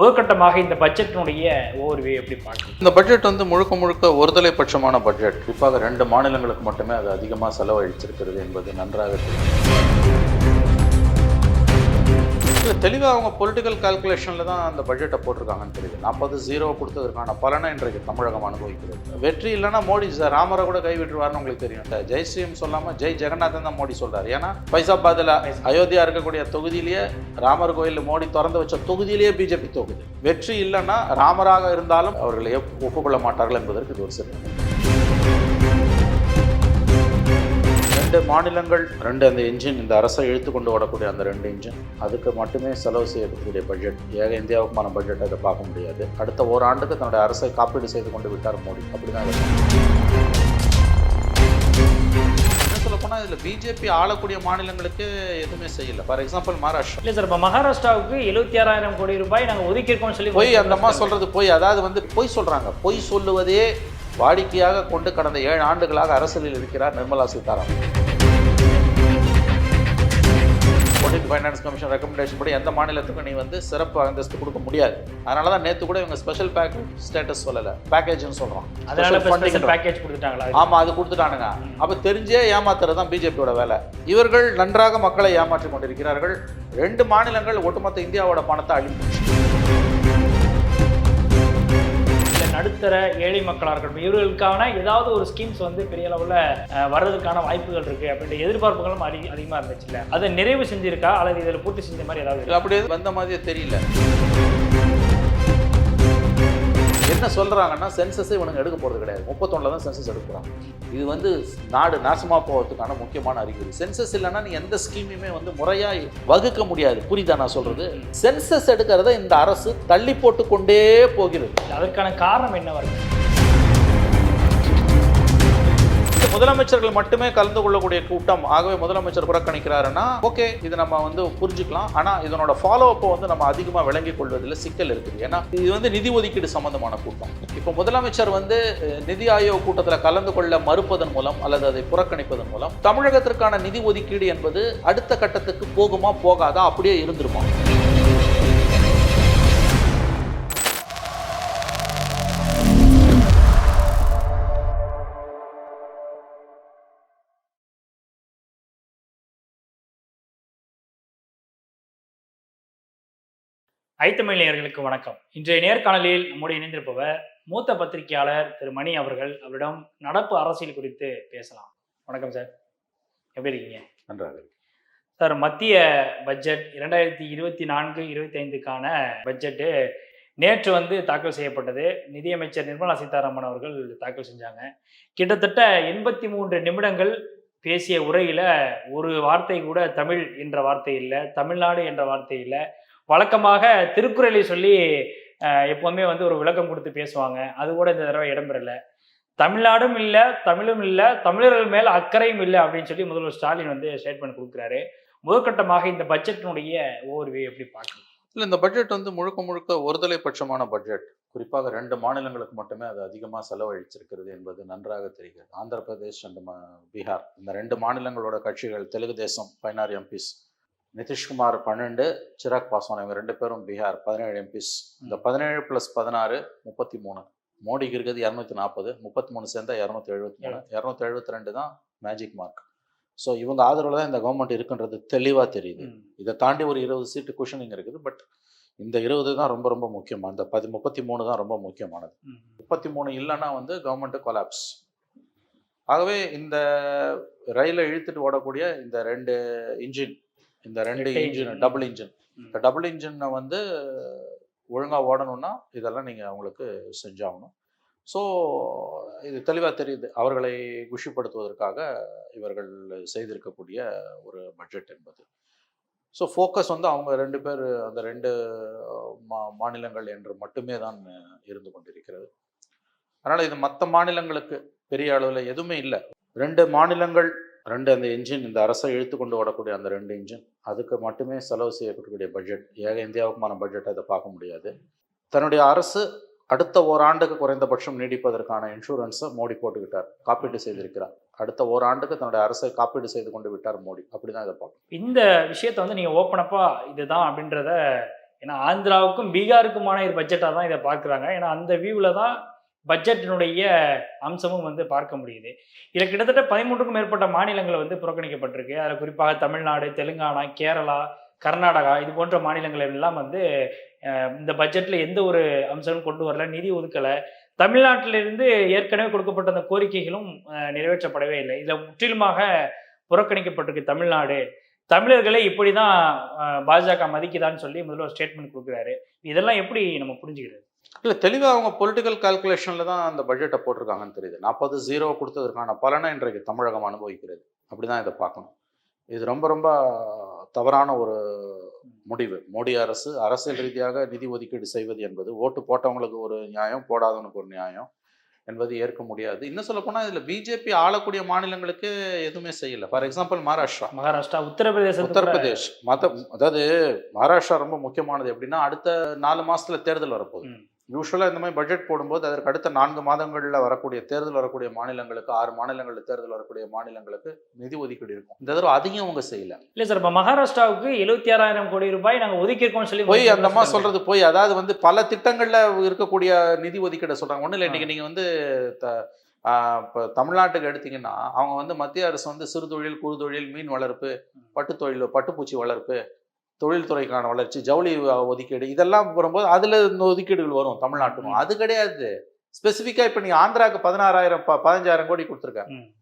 முதற்கட்டமாக இந்த பட்ஜெட்டினுடைய ஓவர்வியூ எப்படி பார்க்கணும்? இந்த பட்ஜெட் வந்து முழுக்க முழுக்க ஒருதலை பட்சமான பட்ஜெட். குறிப்பாக ரெண்டு மாநிலங்களுக்கு மட்டுமே அது அதிகமாக செலவழிச்சிருக்கிறது என்பது நன்றாக தெரியும் தெளிவாக அவங்க பொலிட்டிக்கல் கால்குலேஷனில் தான் அந்த பட்ஜெட்டை போட்டிருக்காங்கன்னு தெரியுது. நாற்பது ஜீரோ கொடுத்ததற்கான பலனை இன்றைக்கு தமிழகம் அனுபவிக்கிறது. வெற்றி இல்லைன்னா மோடி சார் ராமரை கூட கைவிட்டுருவார்னு உங்களுக்கு தெரியும். இந்த ஜெய் ஸ்ரீம் சொல்லாமல் ஜெய் ஜெகநாதன் தான் மோடி சொல்கிறார் ஏன்னா பைசாபாதில் அயோத்தியா இருக்கக்கூடிய தொகுதியிலேயே ராமர் கோயில் மோடி திறந்து வச்ச தொகுதியிலேயே பிஜேபி தொகுதி வெற்றி இல்லைன்னா ராமராக இருந்தாலும் அவர்களை ஒப்புக்கொள்ள மாட்டார்கள் என்பதற்கு இது ஒரு சிறப்பு. ரெண்டு மாநிலங்கள் ரெண்டு அந்த இன்ஜின் இந்த அரசை இழுத்து கொண்டு ஓடக்கூடிய அந்த ரெண்டு இன்ஜின் அதுக்கு மட்டுமே செலவு செய்யக்கூடிய பட்ஜெட் ஏக இந்தியாவுக்குமான பட்ஜெட் அதை பார்க்க முடியாது. அடுத்த ஓராண்டுக்கு தன்னுடைய அரசை காப்பீடு செய்து கொண்டு விட்டார் மோடி. அப்படிதான் இது. என்ன சொல்ல போனால் இதில் பிஜேபி ஆளக்கூடிய மாநிலங்களுக்கு எதுவுமே செய்யல. ஃபார் எக்ஸாம்பிள் மகாராஷ்டிரா இல்லை சார் இப்போ மகாராஷ்டிராவுக்கு எழுபத்தி ஆறாயிரம் கோடி ரூபாய் நாங்கள் ஒதுக்கியிருக்கோம்னு சொல்லி பொய் அந்த அம்மா சொல்றது பொய் அதாவது வந்து பொய் சொல்றாங்க. பொய் சொல்லுவதே வாடிக்கையாக கொண்டு கடந்த ஏழு ஆண்டுகளாக அரசியலில் இருக்கிறார் நிர்மலா சீதாராமன். பொலிட் ஃபைனான்ஸ் கமிஷன் ரெக்கமெண்டேஷன் படி எந்த மாநிலத்துக்கும் நீ வந்து சிறப்பு அந்தஸ்து கொடுக்க முடியாது. அதனால தான் நேற்று கூட இவங்க ஸ்பெஷல் பேக்கேஜ் ஸ்டேட்டஸ் சொல்லலை. பேக்கேஜ்னு சொல்கிறோம் பேக்கேஜ் கொடுத்துட்டாங்களா? ஆமா அது கொடுத்துட்டானுங்க. அப்ப தெரிஞ்சே ஏமாத்துறது தான் பிஜேபியோட வேலை. இவர்கள் நன்றாக மக்களை ஏமாற்றிக் கொண்டிருக்கிறார்கள். ரெண்டு மாநிலங்கள் ஒட்டுமொத்த இந்தியாவோட பணத்தை அழிப்பு நடுத்தர ஏழை மக்களாக இருக்கட்டும் இவர்களுக்கான ஏதாவது ஒரு ஸ்கீம்ஸ் வந்து பெரிய அளவில் வர்றதுக்கான வாய்ப்புகள் இருக்குது அப்படின்ற எதிர்பார்ப்புகளும் அதிக அதிகமாக இருந்துச்சுல்ல அதை நிறைவு செஞ்சிருக்கா? அல்லது இதில் பூர்த்தி செஞ்ச மாதிரி ஏதாவது இருக்கா? அப்படியே வந்த மாதிரியே தெரியல. என்ன சொல்கிறாங்கன்னா சென்சஸை இவனுங்க எடுக்க போகிறது கிடையாது. முப்பத்தொன்னில் தான் சென்சஸ் எடுக்கிறாங்க இது வந்து நாடு நாசமாக போகிறதுக்கான முக்கியமான அறிகுறி. சென்சஸ் இல்லைன்னா நீ எந்த ஸ்கீமையுமே வந்து முறையாக வகுக்க முடியாது. புரியுதா நான் சொல்கிறது சென்சஸ் எடுக்கிறத இந்த அரசு தள்ளி போட்டு கொண்டே போகிறது. அதற்கான காரணம் என்ன வருது முதலமைச்சர்கள் மட்டுமே கலந்து கொள்ளக்கூடிய கூட்டம் ஆகவே முதலமைச்சர் புறக்கணிக்கிறாருன்னா ஓகே இது நம்ம வந்து புரிஞ்சுக்கலாம். ஆனா இதனோட ஃபாலோ அப்போ வந்து நம்ம அதிகமாக விளங்கிக் கொள்வதில் சிக்கல் இருக்குது. ஏன்னா இது வந்து நிதி ஒதுக்கீடு சம்பந்தமான கூட்டம். இப்போ முதலமைச்சர் வந்து நிதி ஆயோக் கூட்டத்தில் கலந்து கொள்ள மறுப்பதன் மூலம் அல்லது அதை புறக்கணிப்பதன் மூலம் தமிழகத்திற்கான நிதி ஒதுக்கீடு என்பது அடுத்த கட்டத்துக்கு போகுமா போகாதா அப்படியே இருந்துருமா? ஐத்தமிழ் நேயர்களுக்கு வணக்கம். இன்றைய நேர்காணலில் நம்முடைய இணைந்திருப்பவர் மூத்த பத்திரிகையாளர் திரு மணி அவர்கள். அவரிடம் நடப்பு அரசியல் குறித்து பேசலாம். வணக்கம் சார். எப்படி இருக்கீங்க? நன்றாக சார் மத்திய பட்ஜெட் இரண்டாயிரத்தி இருபத்தி நான்கு இருபத்தி ஐந்துக்கான பட்ஜெட்டு நேற்று வந்து தாக்கல் செய்யப்பட்டது. நிதியமைச்சர் நிர்மலா சீதாராமன் அவர்கள் தாக்கல் செஞ்சாங்க. கிட்டத்தட்ட எண்பத்தி மூன்று நிமிடங்கள் பேசிய உரையில ஒரு வார்த்தை கூட தமிழ் என்ற வார்த்தை இல்லை தமிழ்நாடு என்ற வார்த்தை இல்லை வழக்கமாக திருக்குறளை சொல்லி எப்போவுமே வந்து ஒரு விளக்கம் கொடுத்து பேசுவாங்க. அது கூட இந்த தடவை இடம்பெறல. தமிழ்நாடும் இல்லை தமிழும் இல்லை தமிழர்கள் மேல் அக்கறையும் இல்லை அப்படின்னு சொல்லி முதல்வர் ஸ்டாலின் வந்து ஸ்டேட்மெண்ட் கொடுக்குறாரு. முதற்கட்டமாக இந்த பட்ஜெட்டினுடைய ஓவர்வியூ எப்படி பார்க்கணும்? இல்லை இந்த பட்ஜெட் வந்து முழுக்க முழுக்க ஒருதலை பட்சமான பட்ஜெட். குறிப்பாக ரெண்டு மாநிலங்களுக்கு மட்டுமே அது அதிகமாக செலவழிச்சிருக்கிறது என்பது நன்றாக தெரிகிறது. ஆந்திர பிரதேஷ் அண்ட் பீகார் இந்த ரெண்டு மாநிலங்களோட கட்சிகள் தெலுங்கு தேசம் பைனார் எம்பிஸ். நிதிஷ்குமார் பன்னெண்டு சிராக் பாஸ்வான் இவங்க ரெண்டு பேரும் பீகார் பதினேழு எம்பிஸ் இந்த பதினேழு ப்ளஸ் பதினாறு முப்பத்தி மூணு மோடிக்கு இருக்கிறது இரநூத்தி நாற்பது முப்பத்தி மூணு சேர்ந்தா இரநூத்தி எழுபத்தி மூணு. இரநூத்தி எழுபத்தி ரெண்டு தான் மேஜிக் மார்க் ஸோ இவங்க ஆதரவில் தான் இந்த கவர்மெண்ட் இருக்குன்றது தெளிவாக தெரியுது. இதை தாண்டி ஒரு இருபது சீட்டு குஷனிங் இருக்குது. பட் இந்த இருபது தான் ரொம்ப ரொம்ப முக்கியம். அந்த பதி முப்பத்தி மூணு தான் ரொம்ப முக்கியமானது. முப்பத்தி மூணு இல்லைன்னா வந்து கவர்மெண்ட்டு கொலாப்ஸ் ஆகவே இந்த ரயிலை இழுத்துட்டு ஓடக்கூடிய இந்த ரெண்டு இன்ஜின் இந்த ரெண்டு இன்ஜின். டபுள் இன்ஜின் இந்த டபுள் இன்ஜினை வந்து ஒழுங்காக ஓடணும்னா இதெல்லாம் நீங்கள் அவங்களுக்கு செஞ்சாகணும். ஸோ இது தெளிவாக தெரியுது. அவர்களை குஷிப்படுத்துவதற்காக இவர்கள் செய்திருக்கக்கூடிய ஒரு பட்ஜெட் என்பது. ஸோ ஃபோக்கஸ் வந்து அவங்க ரெண்டு பேர் அந்த ரெண்டு மா மாநிலங்கள் என்று மட்டுமே தான் இருந்து கொண்டிருக்கிறது. அதனால் இது மற்ற மாநிலங்களுக்கு பெரிய அளவில் எதுவுமே இல்லை. ரெண்டு மாநிலங்கள் ரெண்டு அந்த இன்ஜின் இந்த அரசை இழுத்து கொண்டு ஓடக்கூடிய அந்த ரெண்டு இன்ஜின் அதுக்கு மட்டுமே செலவு செய்யக்கூடிய பட்ஜெட் ஏக இந்தியாவுக்குமான பட்ஜெட்டை அதை பார்க்க முடியாது. தன்னுடைய அரசு அடுத்த ஓராண்டுக்கு குறைந்தபட்சம் நீடிப்பதற்கான இன்சூரன்ஸை மோடி போட்டுக்கிட்டார். காப்பீடு செய்திருக்கிறார். அடுத்த ஓராண்டுக்கு தன்னுடைய அரசை காப்பீடு செய்து கொண்டு விட்டார் மோடி. அப்படிதான் இதை பார்க்கணும். இந்த விஷயத்தை வந்து நீங்கள் ஓப்பனப்பா இதுதான் அப்படின்றத ஏன்னா ஆந்திராவுக்கும் பீகாருக்குமான ஒரு பட்ஜெட்டாக தான் இதை பார்க்குறாங்க. ஏன்னா அந்த வியூவில் தான் பட்ஜெட்டினுடைய அம்சமும் வந்து பார்க்க முடியுது. இதில் கிட்டத்தட்ட பதிமூன்றுக்கும் மேற்பட்ட மாநிலங்கள் வந்து புறக்கணிக்கப்பட்டிருக்கு. அதில் குறிப்பாக தமிழ்நாடு தெலுங்கானா கேரளா கர்நாடகா இது போன்ற மாநிலங்கள் எல்லாம் வந்து இந்த பட்ஜெட்டில் எந்த ஒரு அம்சமும் கொண்டு வரல நிதி ஒதுக்கலை. தமிழ்நாட்டிலிருந்து ஏற்கனவே கொடுக்கப்பட்ட அந்த கோரிக்கைகளும் நிறைவேற்றப்படவே இல்லை. இதில் முற்றிலுமாக புறக்கணிக்கப்பட்டிருக்கு தமிழ்நாடு. தமிழர்களை இப்படி தான் பாஜக மதிக்குதான்னு சொல்லி முதல்ல ஒரு ஸ்டேட்மெண்ட் கொடுக்குறாரு. இதெல்லாம் எப்படி நம்ம புரிஞ்சுக்கிறது? இல்லை தெளிவாக அவங்க பொலிட்டிக்கல் கால்குலேஷனில் தான் அந்த பட்ஜெட்டை போட்டிருக்காங்கன்னு தெரியுது. நாற்பது ஜீரோ கொடுத்ததற்கான பலனை இன்றைக்கு தமிழகம் அனுபவிக்கிறது. அப்படி தான் இதை பார்க்கணும். இது ரொம்ப ரொம்ப தவறான ஒரு முடிவு. மோடி அரசு அரசியல் ரீதியாக நிதி ஒதுக்கீடு செய்வது என்பது ஓட்டு போட்டவங்களுக்கு ஒரு நியாயம் போடாதவனுக்கு ஒரு நியாயம். என்பது ஏற்க முடியாது. இன்னும் சொல்ல போனால் இதில் பிஜேபி ஆளக்கூடிய மாநிலங்களுக்கு எதுவுமே செய்யல. For example Maharashtra Maharashtra Uttar Pradesh Uttar Pradesh. மத அதாவது மகாராஷ்டிரா ரொம்ப முக்கியமானது எப்படின்னா அடுத்த நாலு மாசத்துல தேர்தல் வரப்போகுது. யூஸ்வலாக இந்த மாதிரி பட்ஜெட் போடும்போது அதற்கு அடுத்த நான்கு மாதங்களில் வரக்கூடிய தேர்தல் வரக்கூடிய மாநிலங்களுக்கு ஆறு மாநிலங்களில் தேர்தல் வரக்கூடிய மாநிலங்களுக்கு நிதி ஒதுக்கீடு இருக்கும். இந்த தடவை அதிகம் அவங்க செய்யல. இல்ல சார் இப்ப மகாராஷ்டிராவுக்கு எழுபத்தி ஆறாயிரம் கோடி ரூபாய் நாங்க ஒதுக்கியிருக்கோம்னு சொல்லி போய் அந்த அம்மா சொல்றது போய் அதாவது வந்து பல திட்டங்கள்ல இருக்கக்கூடிய நிதி ஒதுக்கீடை சொல்றாங்க. ஒன்றும் இல்லை இன்னைக்கு நீங்க வந்து இப்ப தமிழ்நாட்டுக்கு எடுத்தீங்கன்னா அவங்க வந்து மத்திய அரசு வந்து சிறுதொழில் குறுதொழில் மீன் வளர்ப்பு பட்டுத்தொழில் பட்டுப்பூச்சி வளர்ப்பு தொழில்துறைக்கான வளர்ச்சி ஜவுளி ஒதுக்கீடு இதெல்லாம் வரும்போது அதுல இந்த ஒதுக்கீடுகள் வரும் தமிழ்நாட்டுக்கும். அது கிடையாது. ஸ்பெசிஃபிக்கா இப்ப நீ ஆந்திராக்கு பதினாறாயிரம் ப- பதினஞ்சாயிரம் கோடி கொடுத்துருக்க.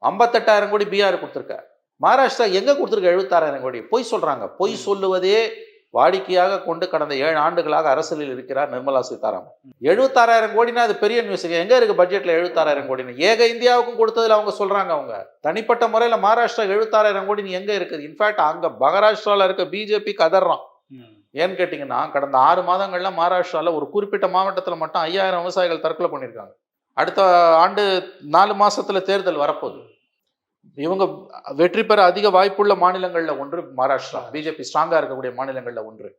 ஐம்பத்தெட்டாயிரம் கோடி பீகார் கொடுத்துருக்க. மகாராஷ்டிரா எங்க கொடுத்துருக்க? எழுபத்தாறாயிரம் கோடி. பொய் சொல்றாங்க. பொய். சொல்லுவதே வாடிக்கையாக கொண்டு கடந்த ஏழு ஆண்டுகளாக அரசியலில் இருக்கிறார் நிர்மலா சீதாராமன். எழுபத்தாறாயிரம் கோடினா அது பெரிய நியூஸ் எங்க இருக்கு பட்ஜெட்ல எழுபத்தாறாயிரம் கோடின்னு? ஏக இந்தியாவுக்கும் கொடுத்ததுல அவங்க சொல்றாங்க அவங்க. தனிப்பட்ட முறையில மகாராஷ்டிரா எழுபத்தாறாயிரம் கோடி எங்க இருக்குது? இன்ஃபேக்ட் அங்க மகாராஷ்டிரால இருக்க பிஜேபி கதறான். ஏன்னு கேட்டிங்கன்னா கடந்த ஆறு மாதங்கள்ல மகாராஷ்டிரால ஒரு குறிப்பிட்ட மாவட்டத்தில் மட்டும் ஐயாயிரம் விவசாயிகள் தற்கொலை பண்ணியிருக்காங்க. அடுத்த ஆண்டு நாலு மாசத்துல தேர்தல் வரப்போகுது. இவங்க வெற்றி பெற அதிக வாய்ப்புள்ள மாநிலங்கள்ல ஒன்று மகாராஷ்டிரா. பிஜேபி ஸ்ட்ராங்கா இருக்கக்கூடிய மாநிலங்கள்ல ஒன்று.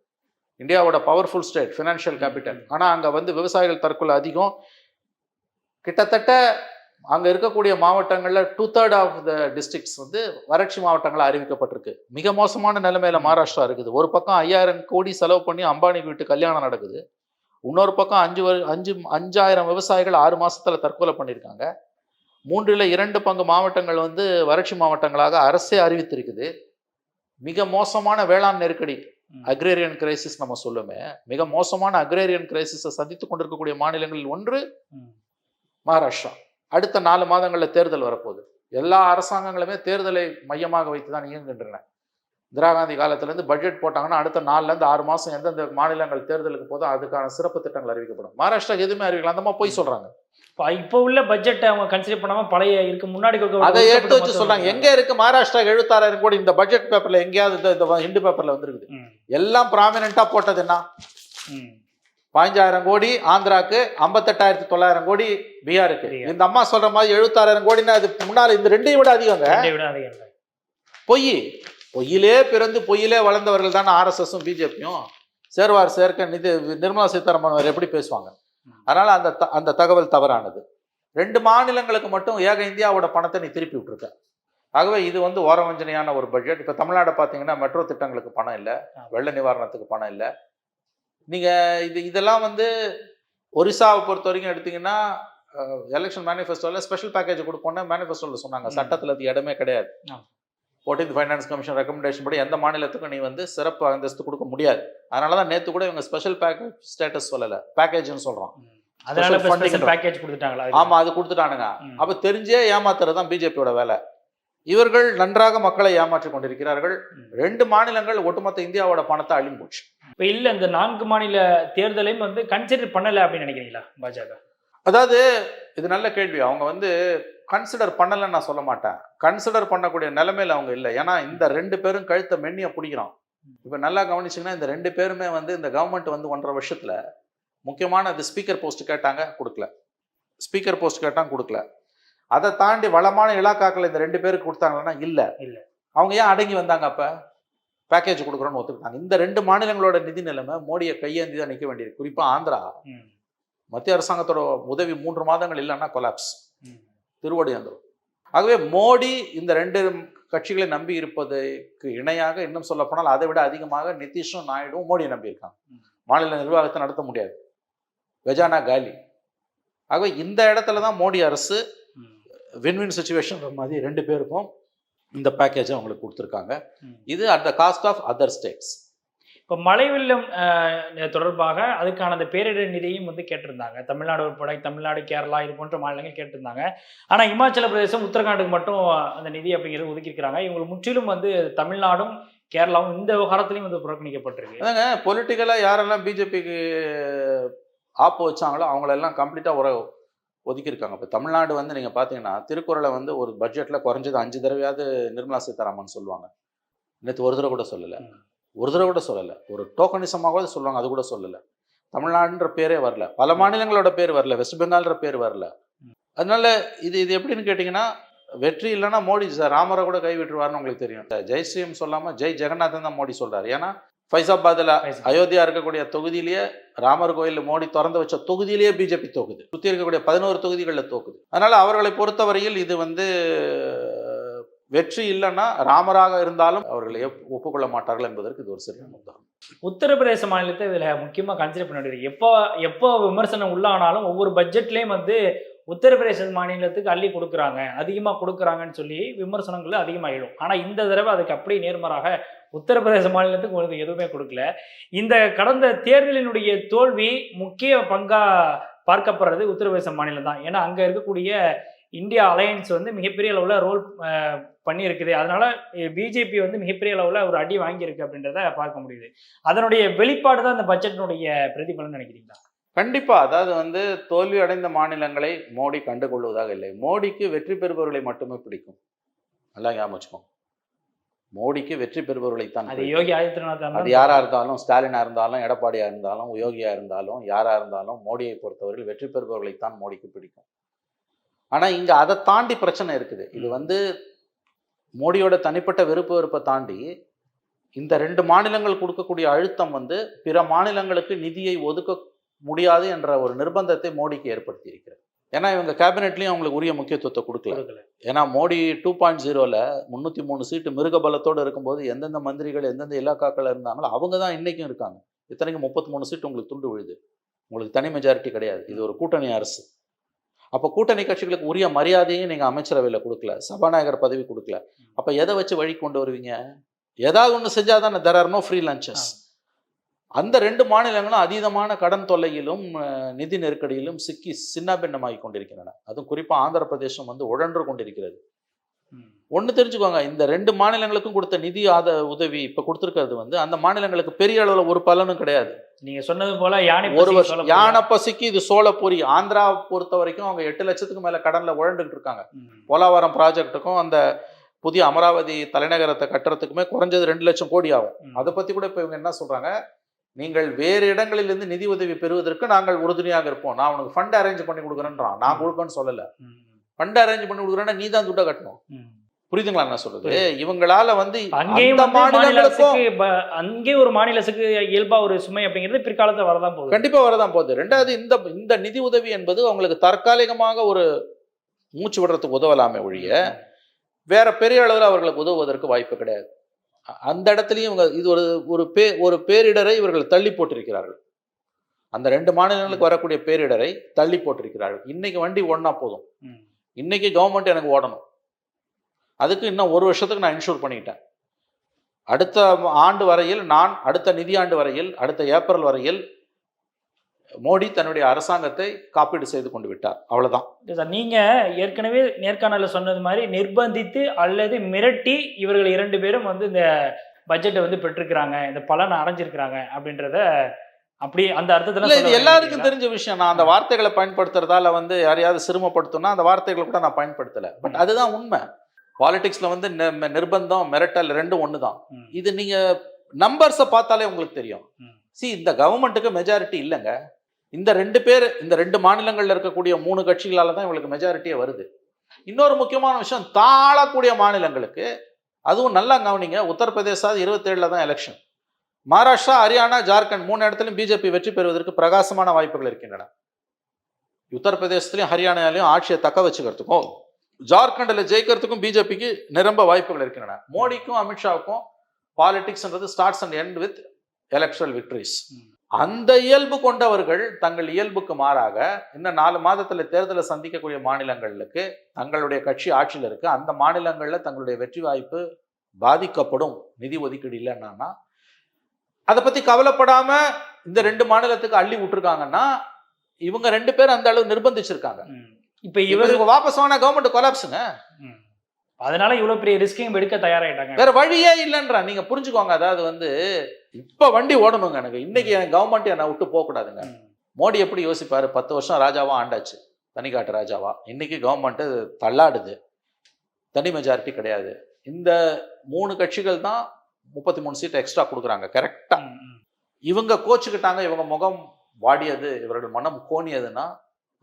இந்தியாவோட பவர்ஃபுல் ஸ்டேட் ஃபினான்ஷியல் கேபிட்டல் ஆனா அங்க வந்து விவசாயிகள் தற்கொலை அதிகம். கிட்டத்தட்ட அங்க இருக்கக்கூடிய மாவட்டங்கள்ல two third of the districts வந்து வறட்சி மாவட்டங்களா அறிவிக்கப்பட்டிருக்கு. மிக மோசமான நிலைமையில மகாராஷ்டிரா இருக்குது. ஒரு பக்கம் ஐயாயிரம் கோடி செலவு பண்ணி அம்பானி வீட்டு கல்யாணம் நடக்குது. இன்னொரு பக்கம் அஞ்சு அஞ்சு அஞ்சாயிரம் விவசாயிகள் ஆறு மாசத்துல தற்கொலை பண்ணியிருக்காங்க. மூன்றில் இரண்டு பங்கு மாவட்டங்கள் வந்து வறட்சி மாவட்டங்களாக அரசே அறிவித்திருக்குது. மிக மோசமான வேளாண் நெருக்கடி. அக்ரேரியன் கிரைசிஸ் நம்ம சொல்லுமே. மிக மோசமான அக்ரேரியன் கிரைசிஸை சந்தித்து கொண்டிருக்கக்கூடிய மாநிலங்களில் ஒன்று. மகாராஷ்டிரா. அடுத்த நாலு மாதங்களில் தேர்தல் வரப்போகுது. எல்லா அரசாங்கங்களுமே தேர்தலை மையமாக வைத்து தான் இயங்குகின்றன. இந்திரா காந்தி காலத்திலேருந்து பட்ஜெட் போட்டாங்கன்னா அடுத்த நாலுலேருந்து ஆறு மாதம் எந்தெந்த மாநிலங்கள் தேர்தலுக்கு போதோ அதுக்கான சிறப்பு திட்டங்கள் அறிவிக்கப்படும். மகாராஷ்டிரா எதுவுமே அறிவிக்கலாம் அந்த மாதிரி போய் சொல்றாங்க. இப்ப உள்ள பட்ஜெட்டை அவங்க கன்சிடர் பண்ணாம பழைய இருக்கு முன்னாடி அதை எடுத்து வச்சு சொல்றாங்க. எங்க இருக்கு? மகாராஷ்டிரா எழுபத்தாறாயிரம் கோடி இந்த பட்ஜெட் பேப்பர்ல எங்கேயாவது இந்த- ஹிந்து பேப்பர்ல வந்திருக்குது. எல்லாம் ப்ராமினெண்டா போட்டது என்ன. பதினஞ்சாயிரம் கோடி ஆந்திராக்கு ஐம்பத்தெட்டாயிரத்தி தொள்ளாயிரம் கோடி பீகாருக்கு. பீகார். இந்த அம்மா சொல்ற மாதிரி எழுபத்தாறாயிரம் கோடினா அது முன்னால இந்த ரெண்டையும் விட அதிகங்க. பொய். பொய்யிலே பிறந்து பொய்யிலே வளர்ந்தவர்கள் தானே ஆர்எஸ்எஸும் பிஜேபியும் சேர்வார் சேர்க்க நிதி நிர்மலா சீதாராமன் அவர் எப்படி பேசுவாங்க? அதனால அந்த த- அந்த தகவல் தவறானது. ரெண்டு மாநிலங்களுக்கு மட்டும் ஏக இந்தியாவோட பணத்தை நீ திருப்பி விட்டுருக்க. ஆகவே இது வந்து ஓரவஞ்சனையான ஒரு பட்ஜெட் இப்போ தமிழ்நாடு பார்த்தீங்கன்னா மெட்ரோ திட்டங்களுக்கு பணம் இல்லை. வெள்ள நிவாரணத்துக்கு பணம் இல்லை. நீங்கள் இது இதெல்லாம் வந்து ஒரிசாவை பொறுத்த வரைக்கும் எடுத்தீங்கன்னா எலெக்ஷன் மேனிஃபெஸ்டோவில் ஸ்பெஷல் பேக்கேஜ் கொடுப்போம்னு மேனிஃபெஸ்டோவில் சொன்னாங்க. சட்டத்தில் அது இடமே கிடையாது. ஆமா. ஃபோர்டீன்த் ஃபைனான்ஸ் கமிஷன் ரெக்கமெண்டேஷன் படி எந்த மாநிலத்துக்கும் நீ வந்து சிறப்பு அந்தஸ்து கொடுக்க முடியாது. அதனால தான் நேற்று கூட இவங்க ஸ்பெஷல் பேக்கேஜ் ஸ்டேட்டஸ் சொல்லலை. பேக்கேஜ்னு சொல்கிறோம் ம். அதனால பேக்கேஜ் கொடுத்துட்டாங்களா ஆமா அது கொடுத்துட்டானுங்க. அப்ப தெரிஞ்சே ஏமாத்துறது தான் பிஜேபியோட வேலை. இவர்கள் நன்றாக மக்களை ஏமாற்றி கொண்டிருக்கிறார்கள். ரெண்டு மாநிலங்கள் ஒட்டுமொத்த இந்தியாவோட பணத்தை அழிஞ்சு போச்சு. இப்ப இல்ல இந்த நான்கு மாநில தேர்தலையும் வந்து கன்சிடர் பண்ணல அப்படின்னு நினைக்கிறீங்களா பாஜக? அதாவது இது நல்ல கேள்வி. அவங்க வந்து கன்சிடர் பண்ணலன்னு நான் சொல்ல மாட்டேன். கன்சிடர் பண்ணக்கூடிய நிலைமையில அவங்க இல்லை. ஏன்னா இந்த ரெண்டு பேரும் கழுத்தை மென்னிய பிடிக்கிறோம். இப்போ நல்லா கவனிச்சிங்கன்னா இந்த ரெண்டு பேருமே வந்து இந்த கவர்மெண்ட் வந்து ஒன்றரை வருஷத்துல முக்கியமான இந்த ஸ்பீக்கர் போஸ்ட் கேட்டாங்க கொடுக்கல. ஸ்பீக்கர் போஸ்ட் கேட்டாங்க கொடுக்கல. அதை தாண்டி வளமான இலாக்காக்கள் இந்த ரெண்டு பேருக்கு கொடுத்தாங்கன்னா இல்லை. இல்ல. அவங்க ஏன் அடங்கி வந்தாங்க அப்ப? பேக்கேஜ் கொடுக்குறோன்னு ஒத்துக்கிட்டாங்க. இந்த ரெண்டு மாநிலங்களோட நிதி நிலைமை மோடியை கையேந்தி தான் நிற்க வேண்டியது குறிப்பா ஆந்திரா. மத்திய அரசாங்கத்தோட உதவி மூன்று மாதங்கள் இல்லைன்னா கொலாப்ஸ் ம். திருவடியாந்தரம் ஆகவே மோடி இந்த ரெண்டு கட்சிகளை நம்பி இருப்பதற்கு இணையாக இன்னும் சொல்ல போனால் அதை விட அதிகமாக நிதிஷும் நாயுடுவும் மோடியை நம்பி இருக்காங்க ம். மாநில நிர்வாகத்தை நடத்த முடியாது கஜானா காலி ஆகவே இந்த இடத்துல தான் மோடி அரசு. வின்-வின் சுச்சுவேஷன் மாதிரி ரெண்டு பேருக்கும் இந்த பேக்கேஜை அவங்களுக்கு கொடுத்துருக்காங்க. இது at the cost of other states இப்போ மழை வெள்ளம் தொடர்பாக அதுக்கான அந்த பேரிடர் நிதியும் வந்து கேட்டிருந்தாங்க. தமிழ்நாடு உட்பட தமிழ்நாடு கேரளா இது போன்ற மாநிலங்கள் கேட்டிருந்தாங்க. ஆனா இமாச்சல பிரதேசம் உத்தரகாண்டுக்கு மட்டும் அந்த நிதி அப்படிங்கிறது ஒதுக்கியிருக்கிறாங்க. இவங்களுக்கு முற்றிலும் வந்து தமிழ்நாடும் கேரளாவும் இந்த விவகாரத்திலையும் வந்து புறக்கணிக்கப்பட்டிருக்கு. அதாங்க பொலிட்டிக்கலாக யாரெல்லாம் பிஜேபிக்கு ஆப்பு வச்சாங்களோ அவங்களெல்லாம் கம்ப்ளீட்டாக ஒரு ஒதுக்கியிருக்காங்க. இப்போ தமிழ்நாடு வந்து நீங்கள் பார்த்தீங்கன்னா திருக்குறளை வந்து ஒரு பட்ஜெட்டில் குறைஞ்சது அஞ்சு தடவையாவது நிர்மலா சீதாராமன் சொல்லுவாங்க. நேற்று ஒரு தடவை கூட சொல்லலை. ஒரு தடவை கூட சொல்லலை. ஒரு டோக்கனிசமாகவாது சொல்லுவாங்க அது கூட சொல்லலை. தமிழ்நாடுன்ற பேரே வரல. பல மாநிலங்களோட பேர் வரல. வெஸ்ட் பெங்கால்ன்ற பேர் வரல. அதனால இது இது எப்படின்னு கேட்டிங்கன்னா வெற்றி இல்லைன்னா மோடி சார் ராமரை கூட கை விட்டுருவாருன்னு உங்களுக்கு தெரியும். ஜெய் ஸ்ரீம் சொல்லாமல் ஜெய் ஜெகநாதன் தான் மோடி சொல்றாரு. ஏன்னா ஃபைசாபாத்தில் ஃபைசாபாத். அயோத்தியா இருக்கக்கூடிய தொகுதியிலேயே ராமர் கோயில் மோடி திறந்து வச்ச தொகுதியிலேயே பிஜேபி தோக்குது. சுற்றி இருக்கக்கூடிய பதினோரு தொகுதிகளில் தோக்குது. அதனால அவர்களை பொறுத்தவரையில் இது வந்து வெற்றி இல்லைன்னா ராமராக இருந்தாலும் அவர்களை ஒப்- ஒப்புக்கொள்ள மாட்டார்கள் என்பதற்கு இது ஒரு சரியான உதாரணம். உத்தரப்பிரதேச மாநிலத்தை இதுல முக்கியமா கன்சிடர் பண்ண வேண்டியது எப்போ எப்போ விமர்சனம் உள்ளானாலும் ஒவ்வொரு பட்ஜெட்லயும் வந்து உத்தரப்பிரதேச மாநிலத்துக்கு அள்ளி கொடுக்குறாங்க. அதிகமா கொடுக்குறாங்கன்னு சொல்லி விமர்சனங்கள் அதிகமாக எழும் ஆனா இந்த தடவை அதுக்கு அப்படியே நேர்மாறாக உத்தரப்பிரதேச மாநிலத்துக்கு உங்களுக்கு எதுவுமே கொடுக்கல. இந்த கடந்த தேர்தலினுடைய தோல்வி முக்கிய பங்கா பார்க்கப்படுறது உத்தரப்பிரதேச மாநிலம் தான். ஏன்னா அங்க இருக்கக்கூடிய இந்தியா அலையன்ஸ் வந்து மிகப்பெரிய அளவில் ரோல் பண்ணியிருக்குது. அதனால பிஜேபி வந்து மிகப்பெரிய அளவில் ஒரு அடி வாங்கியிருக்கு அப்படின்றத பார்க்க முடியுது. அதனுடைய வெளிப்பாடு தான் இந்த பட்ஜெட்டினுடைய பிரதிபலன் நினைக்கிறீங்களா? கண்டிப்பா. அதாவது வந்து தோல்வி அடைந்த மாநிலங்களை மோடி கண்டுகொள்வதாக இல்லை. மோடிக்கு வெற்றி பெறுபவர்களை மட்டுமே பிடிக்கும். நல்லா ஞாபகம் மோடிக்கு வெற்றி பெறுபவர்களை தான் அது. யோகி ஆதித்யநாத் அது தான் யாரா இருந்தாலும் ஸ்டாலினா இருந்தாலும் எடப்பாடியா இருந்தாலும் யோகியா இருந்தாலும் யாரா இருந்தாலும் மோடியை பொறுத்தவரையில் வெற்றி பெறுபவர்களைத்தான் மோடிக்கு பிடிக்கும். ஆனா இங்க அதை தாண்டி பிரச்சனை இருக்குது. இது வந்து மோடியோட தனிப்பட்ட விருப்ப வெறுப்பை தாண்டி இந்த ரெண்டு மாநிலங்கள் கொடுக்கக்கூடிய அழுத்தம் வந்து பிற மாநிலங்களுக்கு நிதியை ஒதுக்க முடியாது என்ற ஒரு நிர்பந்தத்தை மோடிக்கு ஏற்படுத்தி இருக்கிறது ஏன்னா இவங்க கேபினெட்லயும் அவங்களுக்கு உரிய முக்கியத்துவத்தை கொடுக்கல. கொடுக்கல. ஏன்னா மோடி டூ பாயிண்ட் ஜீரோவில் முந்நூற்றி மூணு சீட்டு மிருக பலத்தோடு இருக்கும்போது எந்தெந்த மந்திரிகள் எந்தெந்த இலாக்காக்கள் இருந்தாங்களோ அவங்க தான் இன்றைக்கும் இருக்காங்க. இத்தனைக்கும் முப்பத்தி மூணு சீட்டு உங்களுக்கு துண்டு விழுது. உங்களுக்கு தனி மெஜாரிட்டி கிடையாது. இது ஒரு கூட்டணி அரசு. அப்போ கூட்டணி கட்சிகளுக்கு உரிய மரியாதையும் நீங்கள் அமைச்சரவையில் கொடுக்கல சபாநாயகர் பதவி கொடுக்கல. அப்போ எதை வச்சு வழி கொண்டு வருவீங்க? ஏதாவது ஒன்று செஞ்சால் தானே there are no free lunches அந்த ரெண்டு மாநிலங்களும் அதீதமான கடன் தொல்லையிலும் நிதி நெருக்கடியிலும் சிக்கி சின்னாபின்னமாகி கொண்டிருக்கின்றன. அதுவும் குறிப்பாக ஆந்திர பிரதேசம் வந்து உழன்று கொண்டிருக்கிறது. ஒன்று தெரிஞ்சுக்கோங்க இந்த ரெண்டு மாநிலங்களுக்கும் கொடுத்த நிதி ஆத உதவி இப்போ கொடுத்துருக்கிறது வந்து அந்த மாநிலங்களுக்கு பெரிய அளவில் ஒரு பலனும் கிடையாது. நீங்க சொன்னது போல யானை ஒரு வருஷம். யானை பசிக்கு இது சோளப்பொரி ஆந்திரா பொறுத்த வரைக்கும் அவங்க எட்டு லட்சத்துக்கு மேல கடன்ல உழண்டுகிட்டு இருக்காங்க. போலாவரம் ப்ராஜெக்ட்டுக்கும் அந்த புதிய அமராவதி தலைநகரத்தை கட்டுறதுக்குமே குறைஞ்சது ரெண்டு லட்சம் கோடி ஆகும். அதை பத்தி கூட இப்போ இவங்க என்ன சொல்றாங்க? நீங்கள் வேறு இடங்களிலிருந்து நிதி உதவி பெறுவதற்கு நாங்கள் உறுதுணையாக இருப்போம். நான் உனக்கு ஃபண்ட் அரேஞ்ச் பண்ணி கொடுக்குறேன்றான். நான் கொடுப்பேன்னு சொல்லல. ஃபண்ட் அரேஞ்ச் பண்ணி கொடுக்குறேன்னா நீ தான் துட்டை கட்டணும். புரியுதுங்களா என்ன சொல்றது. இவங்களால வந்து அங்கேயும் மாநிலங்களுக்கும் அரசுக்கு ப- அங்கே ஒரு மாநில அரசுக்கு இயல்பா ஒரு சுமை அப்படிங்கிறது பிற்காலத்துல வரதான் போகுது. கண்டிப்பா வரதான் போகுது. ரெண்டாவது இந்த இந்த நிதி உதவி என்பது அவங்களுக்கு தற்காலிகமாக ஒரு மூச்சு விடுறதுக்கு உதவலாமே ஒழிய வேற பெரிய அளவில் அவர்களுக்கு உதவுவதற்கு வாய்ப்பு கிடையாது. அந்த இடத்துலயும் இவங்க இது ஒரு ஒரு பே ஒரு பேரிடரை இவர்கள் தள்ளி போட்டிருக்கிறார்கள். அந்த ரெண்டு மாநிலங்களுக்கு வரக்கூடிய பேரிடரை தள்ளி போட்டிருக்கிறார்கள். இன்னைக்கு வண்டி ஓடினா போதும். இன்றைக்கி கவர்மெண்ட் எனக்கு ஓடணும். அதுக்கு இன்னும் ஒரு வருஷத்துக்கு நான் இன்ஷூர் பண்ணிக்கிட்டேன் அடுத்த ஆண்டு வரையில் நான் அடுத்த நிதியாண்டு வரையில் அடுத்த ஏப்ரல் வரையில் மோடி தன்னுடைய அரசாங்கத்தை காப்பீடு செய்து கொண்டு விட்டார். அவ்வளவுதான். சார் நீங்க ஏற்கனவே நேர்காணல சொன்னது மாதிரி நிர்பந்தித்து அல்லது மிரட்டி இவர்கள் இரண்டு பேரும் வந்து இந்த பட்ஜெட்டை வந்து பெற்றிருக்கிறாங்க இந்த பலனை அடைஞ்சிருக்கிறாங்க அப்படின்றத அப்படி அந்த அர்த்தத்துல இது எல்லாருக்கும்? தெரிஞ்ச விஷயம். நான் அந்த வார்த்தைகளை பயன்படுத்துறதால வந்து யாரையாவது சிரமப்படுத்தணும்னா அந்த வார்த்தைகளை கூட நான் பயன்படுத்தல. பட் அதுதான் உண்மை. பாலிடிக்ஸ்ல வந்து நிர்பந்தம் மிரட்டல் ரெண்டும் ஒன்று தான். இது நீங்க நம்பர்ஸை பார்த்தாலே உங்களுக்கு தெரியும். சி இந்த கவர்மெண்ட்டுக்கு மெஜாரிட்டி இல்லைங்க. இந்த ரெண்டு பேர் இந்த ரெண்டு மாநிலங்கள்ல இருக்கக்கூடிய மூணு கட்சிகளால தான் இவங்களுக்கு மெஜாரிட்டியே வருது. இன்னொரு முக்கியமான விஷயம் தாழக்கூடிய மாநிலங்களுக்கு அதுவும் நல்லா கவனிங்க உத்தரப்பிரதேசா இருபத்தேழுல தான் எலெக்ஷன் மகாராஷ்டிரா ஹரியானா ஜார்க்கண்ட் மூணு இடத்துலையும் பிஜேபி வெற்றி பெறுவதற்கு பிரகாசமான வாய்ப்புகள் இருக்கின்றன. உத்தரப்பிரதேசத்துலையும் ஹரியானாலையும் ஆட்சியை தக்க வச்சுக்கிறதுக்கும் ஜார்க்கண்டில் ஜெயிக்கிறதுக்கும் பிஜேபிக்கு நிரம்ப வாய்ப்புகள் இருக்கின்றன. மோடிக்கும் அமித்ஷாவுக்கும் பாலிடிக்ஸ்ன்றது starts and end with electoral victories அந்த இயல்பு கொண்டவர்கள் தங்கள் இயல்புக்கு மாறாக இன்னும் நாலு மாதத்தில் தேர்தலை சந்திக்கக்கூடிய மாநிலங்களுக்கு தங்களுடைய கட்சி ஆட்சியில் இருக்குது அந்த மாநிலங்களில் தங்களுடைய வெற்றி வாய்ப்பு பாதிக்கப்படும். நிதி ஒதுக்கீடு இல்லைன்னா அதை பத்தி கவலைப்படாம இந்த ரெண்டு மாநிலத்துக்கு அள்ளி விட்டுருக்காங்கன்னா இவங்க ரெண்டு பேரும் அந்த அளவு நிர்பந்திச்சிருக்காங்க. இப்ப இவர் இவருக்கு வாபஸ் வாங்கின கவர்மெண்ட் கொலாப்ஸுங்க. அதனால இவ்வளவு பெரிய ரிஸ்கையும் எடுக்க தயாராயிட்டாங்க. வேற வழியே இல்லைன்றா. நீங்க புரிஞ்சுக்கோங்க. அதாவது வந்து இப்ப வண்டி ஓடணுங்க எனக்கு. இன்னைக்கு என் கவர்மெண்ட் என்னை விட்டு போக கூடாதுங்க ம். மோடி எப்படி யோசிப்பாரு? பத்து வருஷம் ராஜாவா ஆண்டாச்சு. தனிக்காட்டு ராஜாவா. இன்னைக்கு கவர்மெண்ட் தள்ளாடுது. தனி மெஜாரிட்டி கிடையாது. இந்த மூணு கட்சிகள் தான் முப்பத்தி மூணு சீட் எக்ஸ்ட்ரா கொடுக்குறாங்க கரெக்டா ம், ம். இவங்க கோச்சுக்கிட்டாங்க இவங்க முகம் வாடியது இவர்கள் மனம் கோணியதுன்னா